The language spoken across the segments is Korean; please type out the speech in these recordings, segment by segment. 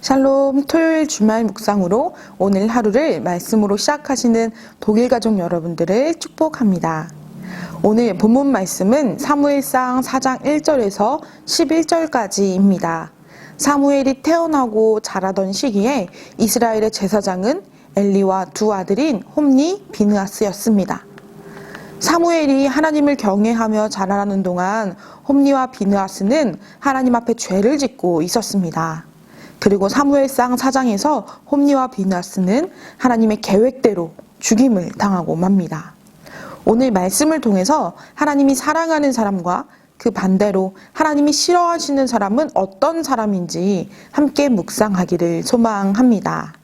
샬롬 토요일 주말 묵상으로 오늘 하루를 말씀으로 시작하시는 독일 가족 여러분들을 축복합니다. 오늘 본문 말씀은 사무엘상 4장 1절에서 11절까지입니다. 사무엘이 태어나고 자라던 시기에 이스라엘의 제사장은 엘리와 두 아들인 홈니 비느아스였습니다. 사무엘이 하나님을 경외하며 자라나는 동안 홈니와 비느아스는 하나님 앞에 죄를 짓고 있었습니다. 그리고 사무엘상 4장에서 홈니와 비느아스는 하나님의 계획대로 죽임을 당하고 맙니다. 오늘 말씀을 통해서 하나님이 사랑하는 사람과 그 반대로 하나님이 싫어하시는 사람은 어떤 사람인지 함께 묵상하기를 소망합니다.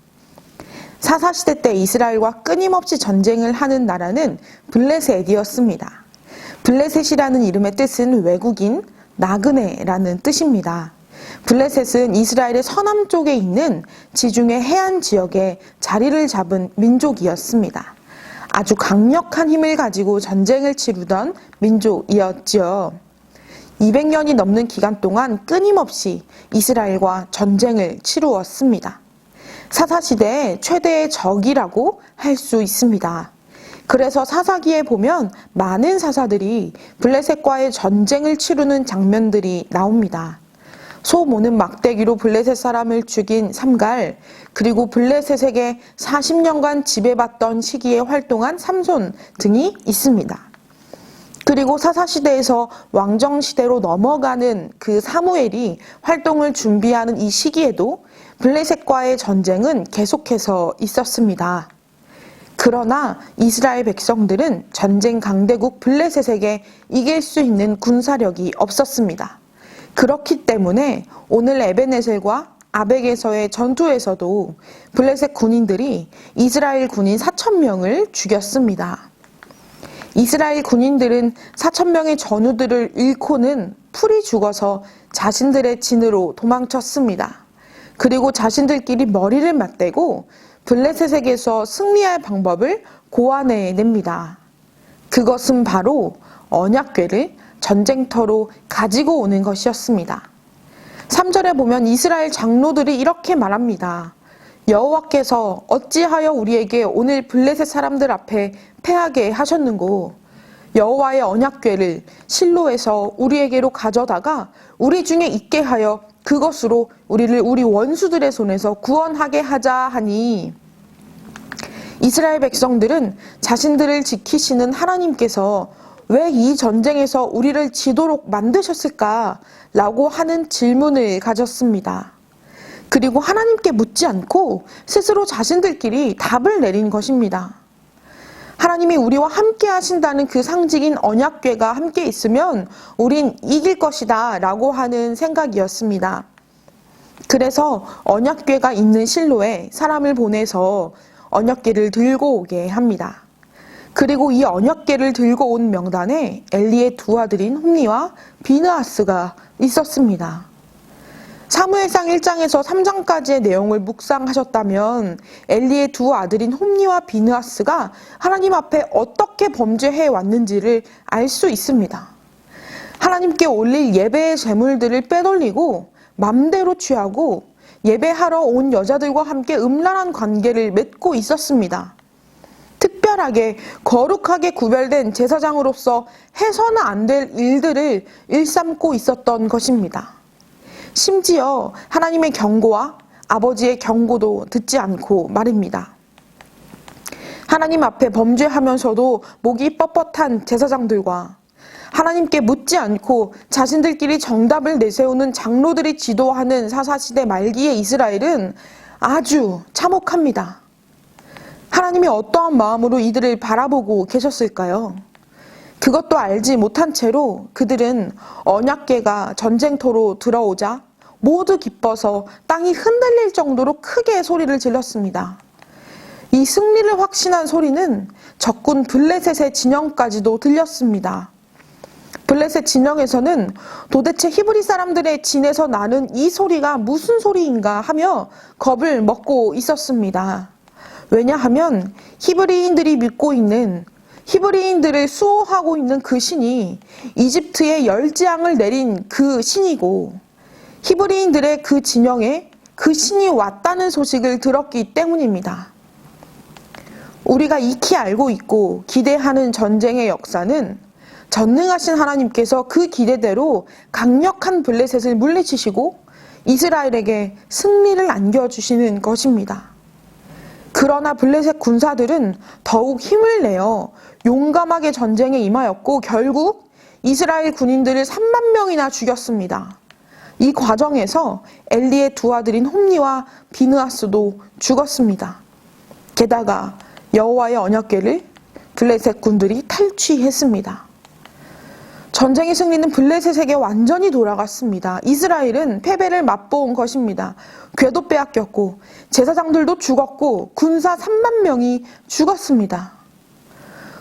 사사시대 때 이스라엘과 끊임없이 전쟁을 하는 나라는 블레셋이었습니다. 블레셋이라는 이름의 뜻은 외국인, 나그네라는 뜻입니다. 블레셋은 이스라엘의 서남 쪽에 있는 지중해 해안 지역에 자리를 잡은 민족이었습니다. 아주 강력한 힘을 가지고 전쟁을 치르던 민족이었지요. 200년이 넘는 기간 동안 끊임없이 이스라엘과 전쟁을 치루었습니다. 사사시대의 최대의 적이라고 할 수 있습니다. 그래서 사사기에 보면 많은 사사들이 블레셋과의 전쟁을 치르는 장면들이 나옵니다. 소 모는 막대기로 블레셋 사람을 죽인 삼갈, 그리고 블레셋에게 40년간 지배받던 시기에 활동한 삼손 등이 있습니다. 그리고 사사시대에서 왕정시대로 넘어가는 그 사무엘이 활동을 준비하는 이 시기에도 블레셋과의 전쟁은 계속해서 있었습니다. 그러나 이스라엘 백성들은 전쟁 강대국 블레셋에게 이길 수 있는 군사력이 없었습니다. 그렇기 때문에 오늘 에베네셀과 아벡에서의 전투에서도 블레셋 군인들이 이스라엘 군인 4천 명을 죽였습니다. 이스라엘 군인들은 4천 명의 전우들을 잃고는 풀이 죽어서 자신들의 진으로 도망쳤습니다. 그리고 자신들끼리 머리를 맞대고 블레셋에게서 승리할 방법을 고안해 냅니다. 그것은 바로 언약궤를 전쟁터로 가지고 오는 것이었습니다. 3절에 보면 이스라엘 장로들이 이렇게 말합니다. 여호와께서 어찌하여 우리에게 오늘 블레셋 사람들 앞에 패하게 하셨는고 여호와의 언약궤를 실로에서 우리에게로 가져다가 우리 중에 있게 하여 그것으로 우리를 우리 원수들의 손에서 구원하게 하자 하니 이스라엘 백성들은 자신들을 지키시는 하나님께서 왜 이 전쟁에서 우리를 지도록 만드셨을까? 라고 하는 질문을 가졌습니다. 그리고 하나님께 묻지 않고 스스로 자신들끼리 답을 내린 것입니다. 하나님이 우리와 함께 하신다는 그 상징인 언약궤가 함께 있으면 우린 이길 것이다 라고 하는 생각이었습니다. 그래서 언약궤가 있는 실로에 사람을 보내서 언약궤를 들고 오게 합니다. 그리고 이 언약궤를 들고 온 명단에 엘리의 두 아들인 홈니와 비느아스가 있었습니다. 사무엘상 1장에서 3장까지의 내용을 묵상하셨다면 엘리의 두 아들인 홈니와 비느아스가 하나님 앞에 어떻게 범죄해 왔는지를 알 수 있습니다. 하나님께 올릴 예배의 제물들을 빼돌리고 맘대로 취하고 예배하러 온 여자들과 함께 음란한 관계를 맺고 있었습니다. 특별하게 거룩하게 구별된 제사장으로서 해서는 안 될 일들을 일삼고 있었던 것입니다. 심지어 하나님의 경고와 아버지의 경고도 듣지 않고 말입니다. 하나님 앞에 범죄하면서도 목이 뻣뻣한 제사장들과 하나님께 묻지 않고 자신들끼리 정답을 내세우는 장로들이 지도하는 사사시대 말기의 이스라엘은 아주 참혹합니다. 하나님이 어떠한 마음으로 이들을 바라보고 계셨을까요? 그것도 알지 못한 채로 그들은 언약계가 전쟁터로 들어오자 모두 기뻐서 땅이 흔들릴 정도로 크게 소리를 질렀습니다. 이 승리를 확신한 소리는 적군 블레셋의 진영까지도 들렸습니다. 블레셋 진영에서는 도대체 히브리 사람들의 진에서 나는 이 소리가 무슨 소리인가 하며 겁을 먹고 있었습니다. 왜냐하면 히브리인들이 믿고 있는 히브리인들을 수호하고 있는 그 신이 이집트에 열재앙을 내린 그 신이고 히브리인들의 그 진영에 그 신이 왔다는 소식을 들었기 때문입니다. 우리가 익히 알고 있고 기대하는 전쟁의 역사는 전능하신 하나님께서 그 기대대로 강력한 블레셋을 물리치시고 이스라엘에게 승리를 안겨주시는 것입니다. 그러나 블레셋 군사들은 더욱 힘을 내어 용감하게 전쟁에 임하였고 결국 이스라엘 군인들을 3만 명이나 죽였습니다. 이 과정에서 엘리의 두 아들인 홈니와 비느하스도 죽었습니다. 게다가 여호와의 언약궤를 블레셋 군들이 탈취했습니다. 전쟁의 승리는 블레셋에게 완전히 돌아갔습니다. 이스라엘은 패배를 맛본 것입니다. 궤도 빼앗겼고 제사장들도 죽었고 군사 3만 명이 죽었습니다.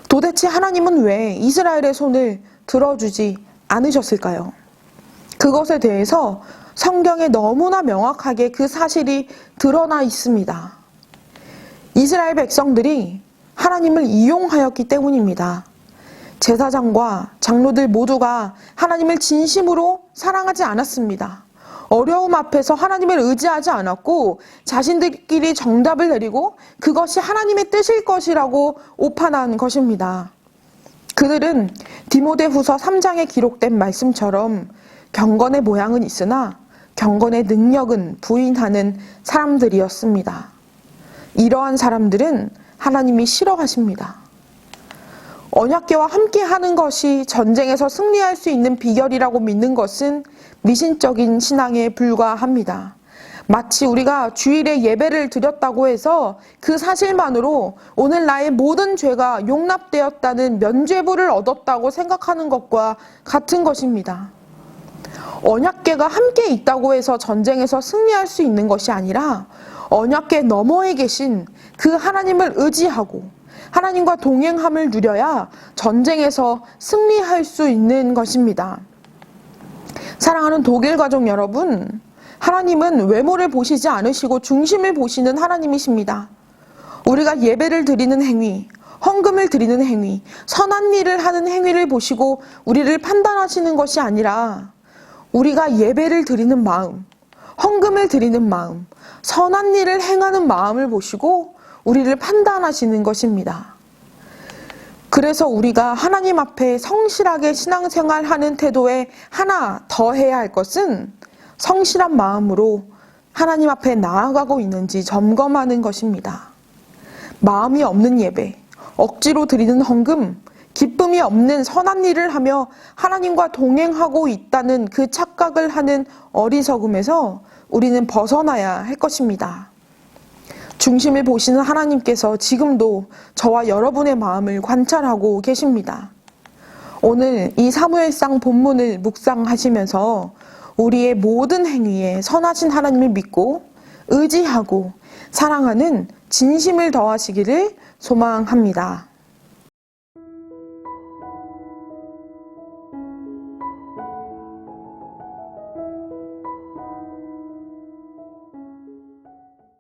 도대체 하나님은 왜 이스라엘의 손을 들어주지 않으셨을까요? 그것에 대해서 성경에 너무나 명확하게 그 사실이 드러나 있습니다. 이스라엘 백성들이 하나님을 이용하였기 때문입니다. 제사장과 장로들 모두가 하나님을 진심으로 사랑하지 않았습니다. 어려움 앞에서 하나님을 의지하지 않았고 자신들끼리 정답을 내리고 그것이 하나님의 뜻일 것이라고 오판한 것입니다. 그들은 디모데 후서 3장에 기록된 말씀처럼 경건의 모양은 있으나 경건의 능력은 부인하는 사람들이었습니다. 이러한 사람들은 하나님이 싫어하십니다. 언약계와 함께 하는 것이 전쟁에서 승리할 수 있는 비결이라고 믿는 것은 미신적인 신앙에 불과합니다. 마치 우리가 주일에 예배를 드렸다고 해서 그 사실만으로 오늘 나의 모든 죄가 용납되었다는 면죄부를 얻었다고 생각하는 것과 같은 것입니다. 언약계가 함께 있다고 해서 전쟁에서 승리할 수 있는 것이 아니라 언약계 너머에 계신 그 하나님을 의지하고 하나님과 동행함을 누려야 전쟁에서 승리할 수 있는 것입니다. 사랑하는 독일 가족 여러분, 하나님은 외모를 보시지 않으시고 중심을 보시는 하나님이십니다. 우리가 예배를 드리는 행위, 헌금을 드리는 행위, 선한 일을 하는 행위를 보시고 우리를 판단하시는 것이 아니라 우리가 예배를 드리는 마음, 헌금을 드리는 마음, 선한 일을 행하는 마음을 보시고 우리를 판단하시는 것입니다. 그래서 우리가 하나님 앞에 성실하게 신앙생활 하는 태도에 하나 더 해야 할 것은 성실한 마음으로 하나님 앞에 나아가고 있는지 점검하는 것입니다. 마음이 없는 예배, 억지로 드리는 헌금, 기쁨이 없는 선한 일을 하며 하나님과 동행하고 있다는 그 착각을 하는 어리석음에서 우리는 벗어나야 할 것입니다. 중심을 보시는 하나님께서 지금도 저와 여러분의 마음을 관찰하고 계십니다. 오늘 이 사무엘상 본문을 묵상하시면서 우리의 모든 행위에 선하신 하나님을 믿고 의지하고 사랑하는 진심을 더하시기를 소망합니다.